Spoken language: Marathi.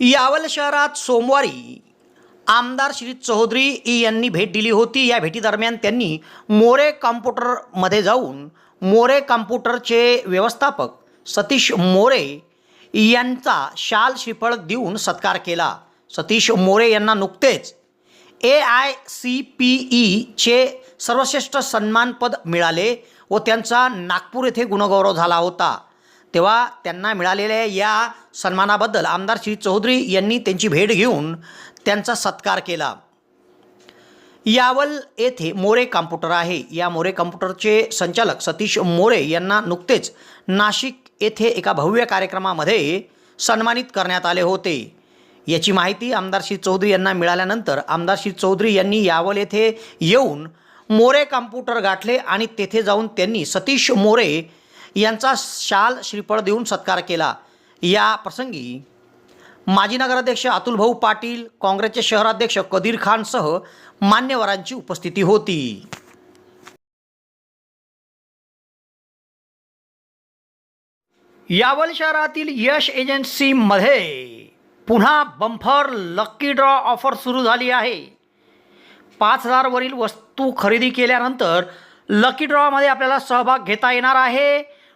यावल शहरात सोमवारी आमदार श्री चौधरी यांनी भेट दिली होती. या भेटीदरम्यान त्यांनी मोरे कॉम्प्युटरमध्ये जाऊन मोरे कॉम्प्युटरचे व्यवस्थापक सतीश मोरे यांचा शाल श्रीफळ देऊन सत्कार केला. सतीश मोरे यांना नुकतेच ए आय सी पी ईचे सर्वश्रेष्ठ सन्मानपद मिळाले व त्यांचा नागपूर येथे गुणगौरव झाला होता. तेव्हा त्यांना मिळालेल्या या सन्मानाबद्दल आमदार श्री चौधरी यांनी त्यांची भेट घेऊन त्यांचा सत्कार केला. यावल येथे मोरे कॉम्प्युटर आहे. या मोरे कॉम्प्युटरचे संचालक सतीश मोरे यांना नुकतेच नाशिक येथे एका भव्य कार्यक्रमामध्ये सन्मानित करण्यात आले होते. याची माहिती आमदार श्री चौधरी यांना मिळाल्यानंतर आमदार श्री चौधरी यांनी यावल येथे येऊन मोरे कॉम्प्युटर गाठले आणि तेथे जाऊन त्यांनी सतीश मोरे यांचा शाल श्रीफळ देऊन सत्कार केला. या प्रसंगी माजी नगराध्यक्ष अतुलभाऊ पाटील काँग्रेसचे शहराध्यक्ष कदीर खानसह मान्यवरांची उपस्थिती होती. यावल शहरातील यश एजन्सीमध्ये पुन्हा बंफर लक्की ड्रॉ ऑफर सुरू झाली आहे. पाच हजारवरील वस्तू खरेदी केल्यानंतर लकी ड्रॉमध्ये आपल्याला सहभाग घेता येणार आहे.